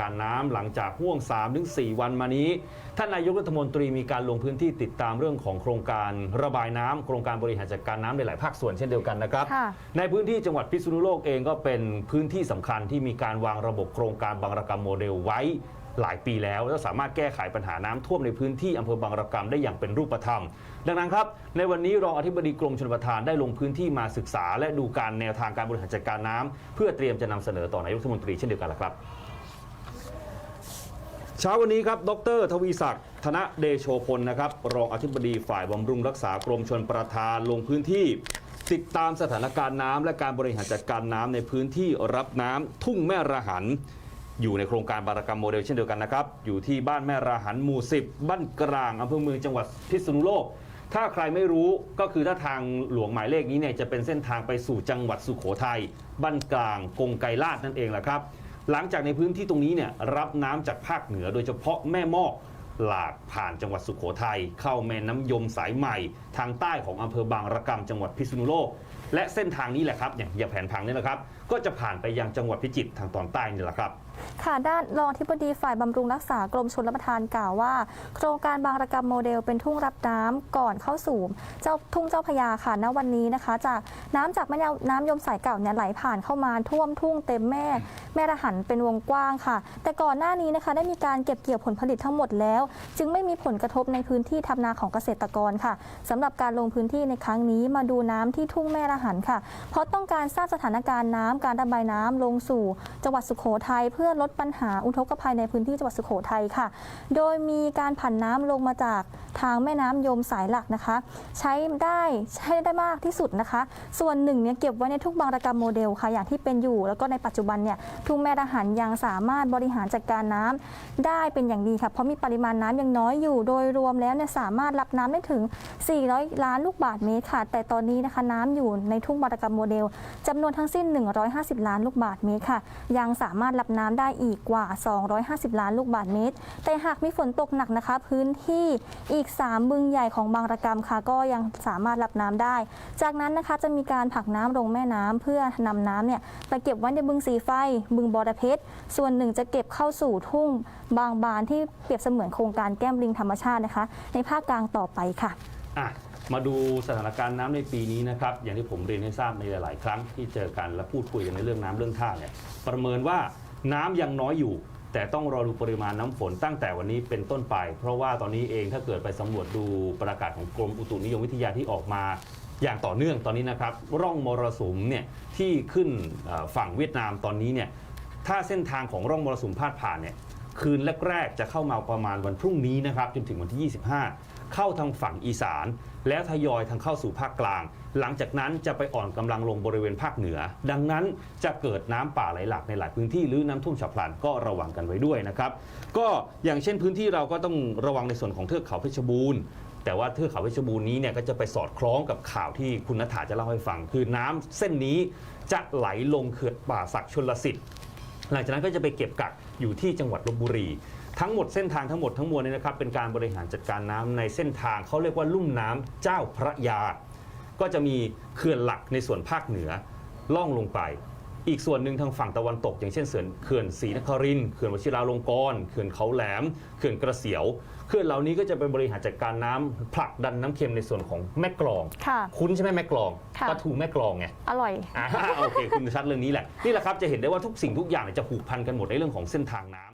การณ์น้ำหลังจากห่วง 3-4 วันมานี้ ท่านนายกรัฐมนตรีมีการลงพื้นที่ติดตามเรื่องของโครงการระบายน้ำโครงการบริหารจัดการน้ำในหลายภาคส่วนเช่นเดียวกันนะครับค่ะในพื้นที่จังหวัดพิษณุโลกเองก็เป็นพื้นที่สำคัญที่มีการวางระบบโครงการบางระกรรมโมเดลไว้หลายปีแล้วแล้วสามารถแก้ไขปัญหาน้ำท่วมในพื้นที่อำเภอบางระกรรมได้อย่างเป็นรูปธรรม ดังนั้นครับ ในวันนี้รองอธิบดีกรมชลประทานได้ลงพื้นที่มาศึกษา และดูการแนวทางการบริหารจัดการน้ำเพื่อเตรียมจะนำเสนอต่อนายกรัฐมนตรีเช่นเดียวกันละครับ เช้าวันนี้ครับ ดร ทวีศักดิ์ ธนเดโชพล นะครับ รองอธิบดีฝ่ายบำรุงรักษากรมชนประทานลงพื้นที่ ติดตามสถานการณ์น้ำและการบริหารจัดการน้ำในพื้นที่รับน้ำทุ่งแม่ระหัน อยู่ในโครงการบารกรรมโมเดลเช่นเดียวกันนะครับ อยู่ที่บ้านแม่ระหันหมู่ 10 บ้านกลางอำเภอเมืองจังหวัดพิษณุโลก ถ้าใครไม่รู้ก็คือถ้าทางหลวงหมายเลขนี้เนี่ยจะเป็นเส้นทางไปสู่จังหวัดสุโขทัยบ้านกลางกงไกรลาดนั่นเองแหละครับ หลังจากในพื้นที่ตรงนี้เนี่ยรับน้ำจากภาคเหนือโดยเฉพาะแม่มอกหลากผ่านจังหวัดสุโขทัยเข้าแม่น้ำยมสายใหม่ ทางใต้ของอำเภอบางระกำจังหวัดพิษณุโลก และเส้นทางนี้แหละครับอย่างอย่าแผนพังนี่แหละครับ ก็จะผ่านไปยังจังหวัดพิจิตรทางตอนใต้นี่แหละครับ ค่ะด้านรองที่ปดีฝ่ายบำรุงรักษากรมชลประทานกล่าวว่า โครงการบางระกรรมโมเดลเป็นทุ่งรับน้ำก่อนเข้าสู่เจ้าทุ่งเจ้าพยาค่ะณวันนี้นะคะ จากน้ำจากแม่น้ำยมสายเก่าเนี่ยไหลผ่านเข้ามาท่วมทุ่งเต็มแม่ แม่ระหันเป็นวงกว้างค่ะ แต่ก่อนหน้านี้นะคะ ได้มีการเก็บเกี่ยวผลผลิตทั้งหมดแล้ว จึงไม่มีผลกระทบในพื้นที่ทำนาของเกษตรกรค่ะสำหรับการลงพื้นที่ในครั้งนี้มาดูน้ำที่ทุ่งแม่ระหันค่ะ เพราะต้องการสร้างสถานการณ์น้ำการระบายน้ำลงสู่จังหวัดสุโขทัยเพื่อลดปัญหาอุทกภัยในพื้นที่จังหวัดสุโขทัยค่ะ โดยมีการผันน้ำลงมาจากทางแม่น้ำยมสายหลักนะคะ ใช้ได้ใช้ได้มากที่สุดนะคะ ส่วนหนึ่งเนี่ยเก็บไว้ในทุ่งบางระกรรมโมเดลค่ะอย่างที่เป็นอยู่ แล้วก็ในปัจจุบันเนี่ยทุ่งแม่ระหันยังสามารถบริหารจัดการน้ำได้เป็นอย่างดีค่ะเพราะมีปริมาณน้ำยังน้อยอยู่ โดยรวมแล้วเนี่ยสามารถรับน้ำได้ถึง 400 ล้านลูกบาศก์เมตรค่ะ แต่ตอนนี้นะคะน้ำอยู่ในทุ่งบางระกรรมโมเดลจำนวนทั้งสิ้น 150 ล้านลูกบาศก์เมตรค่ะ ยังสามารถรับน้ำได้อีกกว่า 250 ล้านลูกบาศก์เมตร แต่หากมีฝนตกหนักนะคะ พื้นที่อีก 3 บึงใหญ่ของบางระกรรมค่ะ ก็ยังสามารถรับน้ำได้ จากนั้นนะคะจะมีการผลักน้ำลงแม่น้ำเพื่อนำน้ำเนี่ยไปเก็บไว้ในบึงสีไฟ บึงบอระเพ็ดส่วนหนึ่งจะเก็บเข้าสู่ทุ่งบางบานที่เปรียบเสมือนโครงการแก้มลิงธรรมชาตินะคะ ในภาคกลางต่อไปค่ะมาดูสถานการณ์น้ำในปีนี้นะครับ อย่างที่ผมเรียนให้ทราบในหลาย ๆ ครั้งที่เจอกันและพูดคุยกันในเรื่องน้ำเรื่องท่าเนี่ยประเมินว่า น้ำยังน้อยอยู่ แต่ต้องรอดูปริมาณน้ำฝนตั้งแต่วันนี้เป็นต้นไป เพราะว่าตอนนี้เองถ้าเกิดไปสำรวจดูประกาศของกรมอุตุนิยมวิทยาที่ออกมาอย่างต่อเนื่องตอนนี้นะครับ ร่องมรสุมเนี่ยที่ขึ้นฝั่งเวียดนามตอนนี้เนี่ยถ้าเส้นทางของร่องมรสุมพาดผ่านเนี่ยคืนแรกๆจะเข้ามาประมาณวันพรุ่งนี้นะครับจนถึงวันที่ 25 เข้าทางฝั่งอีสาน แล้วทยอยทางเข้าสู่ภาคกลาง หลังจากนั้นจะไปอ่อนกำลังลงบริเวณภาคเหนือ ดังนั้นจะเกิดน้ำป่าไหลหลากในหลายพื้นที่หรือน้ำท่วมฉับพลันก็ระวังกันไว้ด้วยนะครับ ก็อย่างเช่นพื้นที่เราก็ต้องระวังในส่วนของเทือกเขาเพชรบูรณ์แต่ว่าเทือกเขาเพชรบูรณ์นี้เนี่ยก็จะไปสอดคล้องกับข่าวที่คุณนัฐาจะเล่าให้ฟัง คือน้ำเส้นนี้จะไหลลงเขื่อนป่าศักดิ์ชลสิทธิ์ หลังจากนั้นก็จะไปเก็บกักอยู่ที่จังหวัดลบบุรี ทั้งหมดเส้นทางทั้งหมดทั้งมวลเนี่ยนะครับเป็นการบริหารจัดการน้ำในเส้นทางเขาเรียกว่าลุ่มน้ำเจ้าพระยา ก็จะมีเขื่อนหลักในส่วนภาคเหนือล่องลงไป อีกส่วนหนึ่งทางฝั่งตะวันตก อย่างเช่นเขื่อนเขื่อนศรีนครินทร์เขื่อนวชิราลงกรณ์เขื่อนเขาแหลมเขื่อนกระเสียวเขื่อนเหล่านี้ก็จะเป็นบริหารจัดการน้ำผลักดันน้ำเค็มในส่วนของแม่กลองค่ะคุ้นใช่ไหมแม่กลองค่ะปลาทูแม่กลองไงอร่อยอ่าโอเคคุณชัดเรื่องนี้แหละนี่แหละครับจะเห็นได้ว่าทุกสิ่งทุกอย่างเนี่ยจะผูกพันกันหมดในเรื่องของเส้นทางน้ำ